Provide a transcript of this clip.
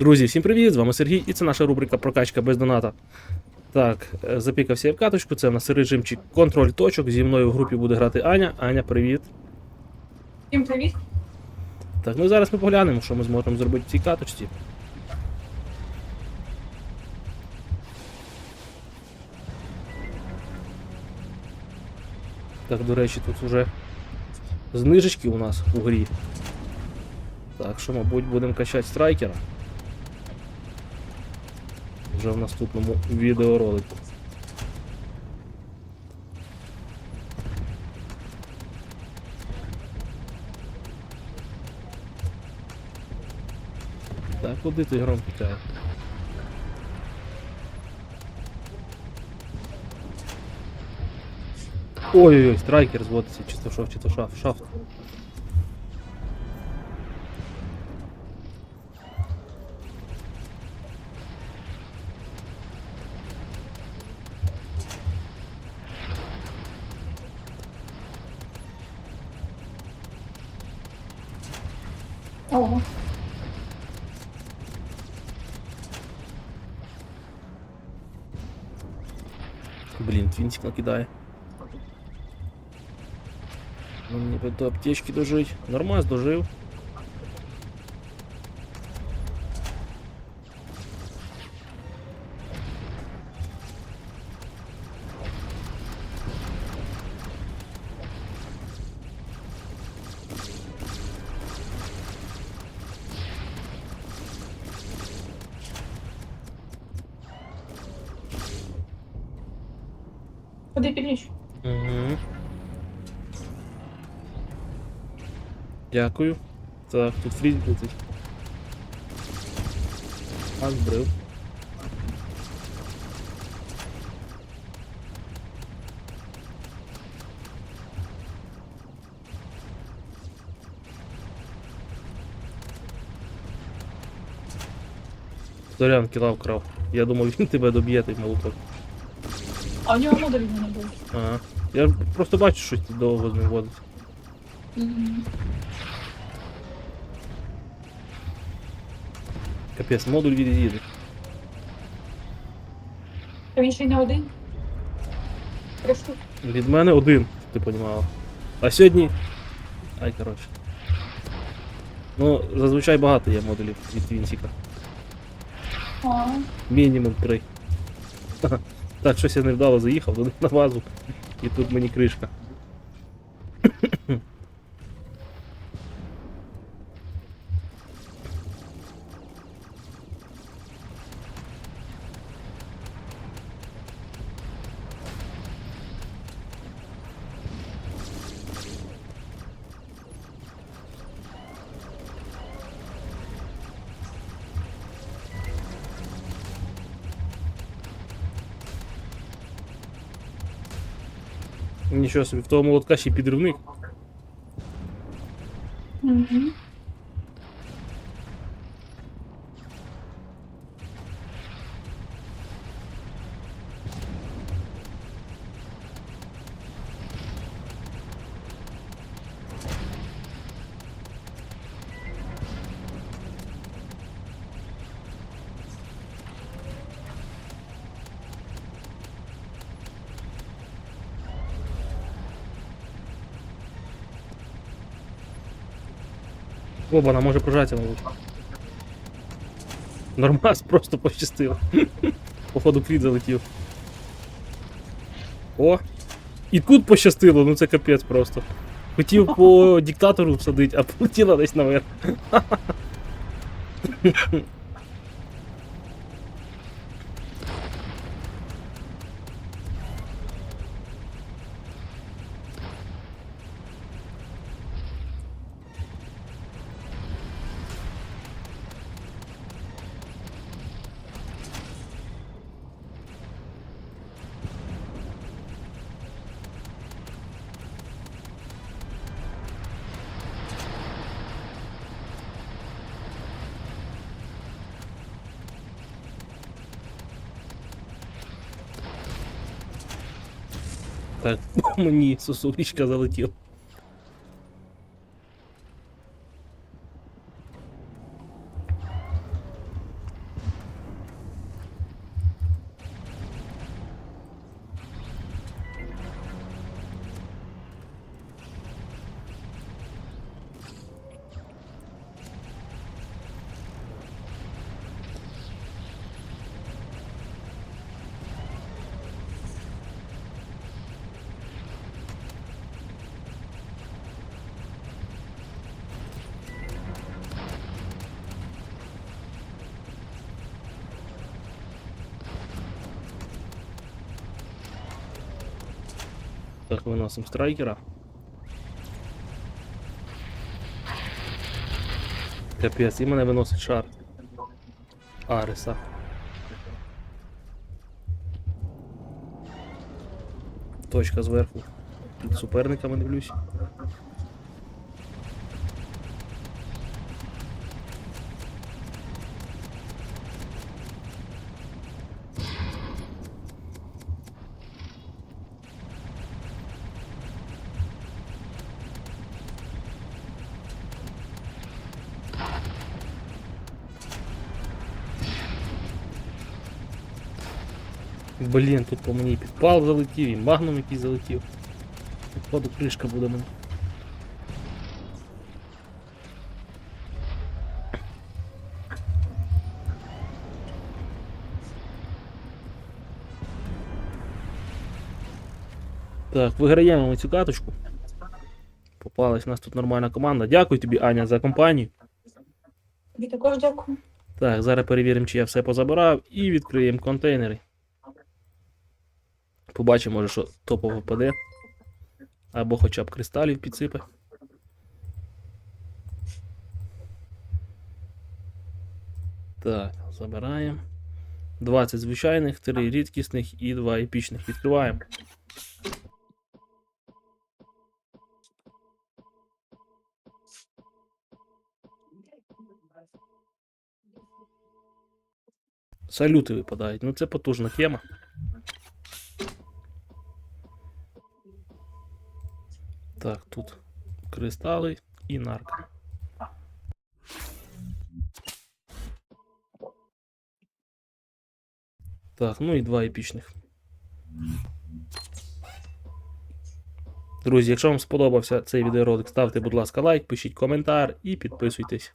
Друзі, всім привіт! З вами Сергій і це наша рубрика Прокачка без доната. Так, е, запікався я в каточку, це в нас режимчик контроль точок. Зі мною в групі буде грати Аня. Аня, привіт. Всім привіт. Так, ну зараз ми поглянемо, що ми зможемо зробити в цій каточці. Так, до речі, тут вже знижечки у нас у грі. Так що, мабуть, будемо качати страйкера. Вже в наступному відеоролику. Так, куди ти гром тікає? Ой-ой-ой, страйкер зводиться, чи то шов, чи то шаф, шафт. Ого. Блін, твінтик накидає. Ну, мені би до аптечки дожить. Нормас дожив. Куди підліч? Угу. Дякую. Так, тут фріз летить. А, збрив. Зорян кіла вкрав. Я думав, він тебе доб'є той молоток. А у нього модуль в мене був. Ага. Я просто бачу, що ти довго з ним водить. Мгм. Капець, модуль від'їде. А він ще й не один. Просто. Від мене один, щоб ти понімала. А сьогодні. Ай, коротше. Ну, зазвичай багато є модулів від Твінсіка. А, Мінімум три. Так, щось я невдало заїхав туди на базу. І тут мені кришка. Нічого собі, в того молотка ще й підривник. Мгм. Оба, вона може прожатися, мабуть. Нормас просто пощастило. Походу квіт залетів. О! І тут пощастило, ну це капець просто. Хотів по диктатору всадити, а полетіла десь наверх. Так, мені сосулічка залетів. Так, виносимо страйкера. Капець, і мене виносить шар. Ареса. Точка зверху. Під суперниками дивлюсь. Блін, тут по мені підпал залетів, і магнум якийсь залетів. Походу кришка буде мене. Так, виграємо ми цю каточку. Попалась у нас тут нормальна команда. Дякую тобі, Аня, за компанію. Тобі також дякую. Так, зараз перевіримо, чи я все позабирав, і відкриємо контейнери. Побачимо, може, що топово впаде. Або хоча б кристалів підсипе. Так, забираємо. 20 звичайних, 3 рідкісних і 2 епічних. Відкриваємо. Салюти випадають. Ну це потужна тема. Так, тут кристали і нарка. Так, ну і два епічних. Друзі, якщо вам сподобався цей відеоролик, ставте, будь ласка, лайк, пишіть коментар і підписуйтесь.